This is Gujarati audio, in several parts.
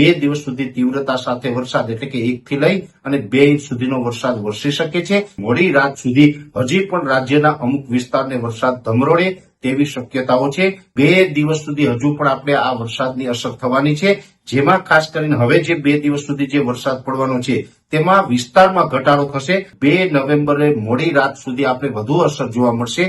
બે દિવસ સુધી તીવ્રતા સાથે વરસાદ એટલે કે એક થી લઈ અને બે ઇંચ સુધીનો વરસાદ વરસી શકે છે. મોડી રાત સુધી હજી પણ રાજ્યના અમુક વિસ્તારને વરસાદ ધમરોળે તેવી શક્યતાઓ છે. બે દિવસ સુધી હજુ પણ આપણે આ વરસાદની અસર થવાની છે. જેમાં ખાસ કરીને હવે જે બે દિવસ સુધી જે વરસાદ પડવાનો છે, તેમાં વિસ્તારમાં ઘટાડો થશે. બે નવેમ્બરે મોડી રાત સુધી આપણે વધુ અસર જોવા મળશે.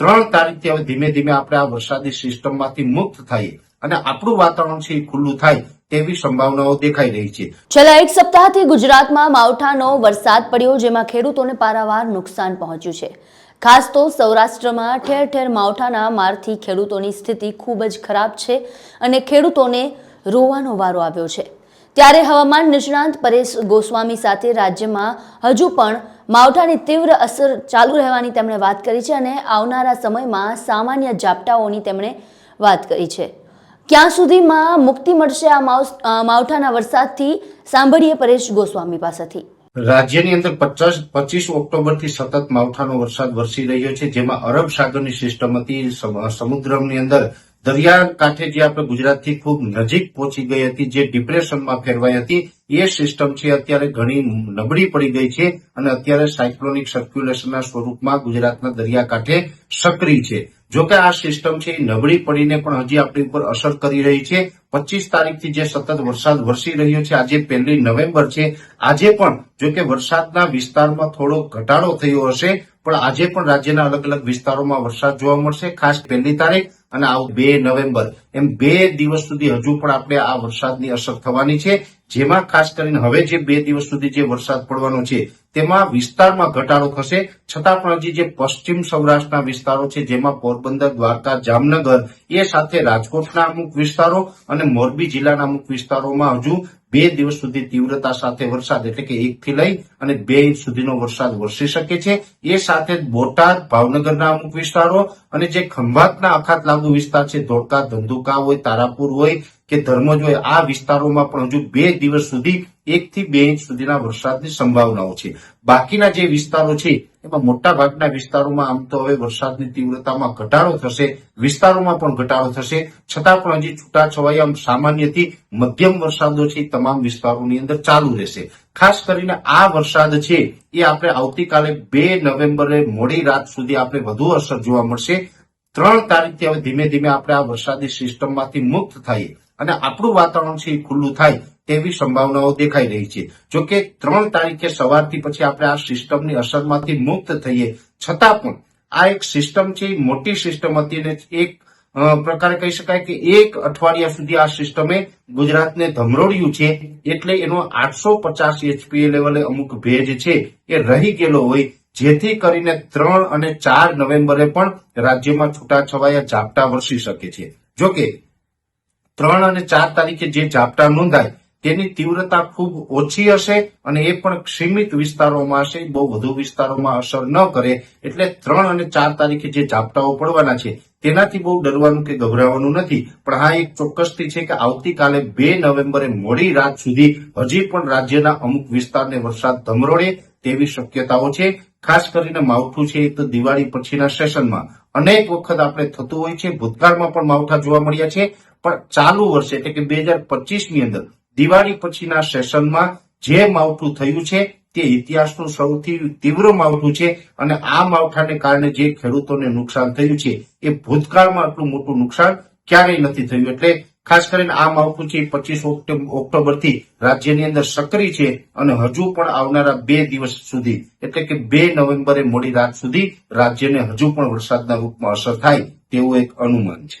ત્રણ તારીખથી હવે ધીમે ધીમે આપણે આ વરસાદી સિસ્ટમમાંથી મુક્ત થઈએ અને આપણું વાતાવરણ છે એ ખુલ્લું થાય તેવી સંભાવનાઓ દેખાઈ રહી છે. છેલ્લા એક સપ્તાહથી ગુજરાતમાં માવઠાનો વરસાદ પડ્યો જેમાં ખેડૂતોને પારાવાર નુકસાન પહોંચ્યું છે. ખાસ તો સૌરાષ્ટ્રમાં ઠેર ઠેર માવઠાના મારથી ખેડૂતોની સ્થિતિ ખૂબ જ ખરાબ છે અને ખેડૂતોને રોવાનો વારો આવ્યો છે. ત્યારે હવામાન નિષ્ણાંત પરેશ ગોસ્વામી સાથે રાજ્યમાં હજુ પણ માવઠાની તીવ્ર અસર ચાલુ રહેવાની તેમણે વાત કરી છે અને આવનારા સમયમાં સામાન્ય ઝાપટાઓની તેમણે વાત કરી છે. ક્યાં સુધીમાં મુક્તિ મળશે આ માવઠાના વરસાદથી? સાંભળીએ પરેશ ગોસ્વામી પાસેથી. રાજ્યની અંદર પચાસ, પચીસ ઓક્ટોબરથી સતત માવઠાનો વરસાદ વરસી રહ્યો છે, જેમાં અરબ સાગરની સિસ્ટમ હતી, સમ- સમુદ્રની અંદર દરિયા કાંઠે જે આપણે ગુજરાતથી ખૂબ નજીક પહોંચી ગઈ હતી, જે ડિપ્રેશનમાં ફેરવાઈ હતી, એ સિસ્ટમ છે અત્યારે ઘણી નબળી પડી ગઈ છે અને અત્યારે સાયક્લોનિક સર્ક્યુલેશનના સ્વરૂપમાં ગુજરાતના દરિયાકાંઠે સક્રિય છે. જો કે આ સિસ્ટમ છે એ નબળી પડીને પણ હજી આપણી ઉપર અસર કરી રહી છે. પચીસ તારીખથી જે સતત વરસાદ વરસી રહ્યો છે, આજે પહેલી નવેમ્બર છે. આજે પણ જો કે વરસાદના વિસ્તારમાં થોડો ઘટાડો થયો હશે, પણ આજે પણ રાજ્યના અલગ અલગ વિસ્તારોમાં વરસાદ જોવા મળશે. ખાસ પહેલી તારીખ અને આ બે નવેમ્બર એમ બે દિવસ સુધી હજુ પણ આપણે આ વરસાદની અસર થવાની છે. જેમાં ખાસ કરીને હવે જે બે દિવસ સુધી જે વરસાદ પડવાનો છે, તેમાં વિસ્તારમાં ઘટાડો થશે. છતાં પણ હજી જે પશ્ચિમ સૌરાષ્ટ્રના વિસ્તારો છે, જેમાં પોરબંદર, દ્વારકા, જામનગર, એ સાથે રાજકોટના અમુક વિસ્તારો અને મોરબી જિલ્લાના અમુક વિસ્તારોમાં હજુ બે દિવસ સુધી તીવ્રતા સાથે વરસાદ એટલે કે એક થી લઈ અને બે ઇંચ સુધીનો વરસાદ વરસી શકે છે. એ સાથે બોટાદ, ભાવનગરના અમુક વિસ્તારો અને જે ખંભાતના અખાત લાગુ વિસ્તાર છે, ધોળકા, ધંધુકા હોય, તારાપુર હોય કે ધર્મ હોય આ વિસ્તારોમાં પણ હજુ બે દિવસ સુધી એક થી બે ઇંચ સુધીના વરસાદની સંભાવનાઓ છે. બાકીના જે વિસ્તારો છે, એમાં મોટા ભાગના વિસ્તારોમાં આમ તો હવે વરસાદની તીવ્રતામાં ઘટાડો થશે, વિસ્તારોમાં પણ ઘટાડો થશે. છતાં પણ હજી છૂટાછવાયા સામાન્યથી મધ્યમ વરસાદો છે તમામ વિસ્તારોની અંદર ચાલુ રહેશે. ખાસ કરીને આ વરસાદ છે, એ આપણે આવતીકાલે બે નવેમ્બરે મોડી રાત સુધી આપણે વધુ અસર જોવા મળશે. ત્રણ તારીખથી હવે ધીમે ધીમે આપણે આ વરસાદી સિસ્ટમમાંથી મુક્ત થઈએ. અને આપણું વાતાવરણ છે એ ખુલ્લું થાય તેવી સંભાવનાઓ દેખાઈ રહી છે. જો કે ત્રણ તારીખે સવારથી પછી આપણે આ સિસ્ટમની અસરમાંથી મુક્ત થઈએ, છતાં પણ આ એક સિસ્ટમ છે મોટી સિસ્ટમ હતી અને એક પ્રકારે કહી શકાય કે એક અઠવાડિયા સુધી આ સિસ્ટમે ગુજરાતને ધમરોડ્યું છે. એટલે એનો આઠસો પચાસ એચપીએ લેવલે અમુક ભેજ છે એ રહી ગયેલો હોય, જેથી કરીને ત્રણ અને ચાર નવેમ્બરે પણ રાજ્યમાં છૂટાછવાયા ઝાપટા વરસી શકે છે. જોકે ત્રણ અને ચાર તારીખે જે ઝાપટા નોંધાય તેની તીવ્રતા ખૂબ ઓછી હશે અને એ પણ સીમિત વિસ્તારોમાં હશે, બહુ વધુ વિસ્તારોમાં અસર ન કરે એટલે ત્રણ અને ચાર તારીખે જે ઝાપટાઓ પડવાના છે તેનાથી બહુ ડરવાનું કે ગભરાવાનું નથી. પણ હા, એક ચોક્કસથી છે કે આવતીકાલે બે નવેમ્બરે મોડી રાત સુધી હજી પણ રાજ્યના અમુક વિસ્તારને વરસાદ ધમરોળે તેવી શક્યતાઓ છે. ખાસ કરીને માવઠું છે એ તો દિવાળી પછીના સેશનમાં અનેક વખત આપણે થતું હોય છે. ભૂતકાળમાં પણ માવઠા જોવા મળ્યા છે. ચાલુ વર્ષે એટલે કે બે હજાર પચીસની અંદર દિવાળી પછીના સેશનમાં જે માવઠું થયું છે તે ઇતિહાસનું સૌથી તીવ્ર માવઠું છે અને આ માવઠાને કારણે જે ખેડૂતોને નુકસાન થયું છે એ ભૂતકાળમાં આટલું મોટું નુકસાન ક્યારેય નથી થયું. એટલે ખાસ કરીને આ માવઠું છે પચીસ ઓક્ટોબરથી રાજ્યની અંદર સક્રિય છે અને હજુ પણ આવનારા બે દિવસ સુધી, એટલે કે બે નવેમ્બરે મોડી રાત સુધી રાજ્યને હજુ પણ વરસાદના રૂપમાં અસર થાય તેવું એક અનુમાન છે.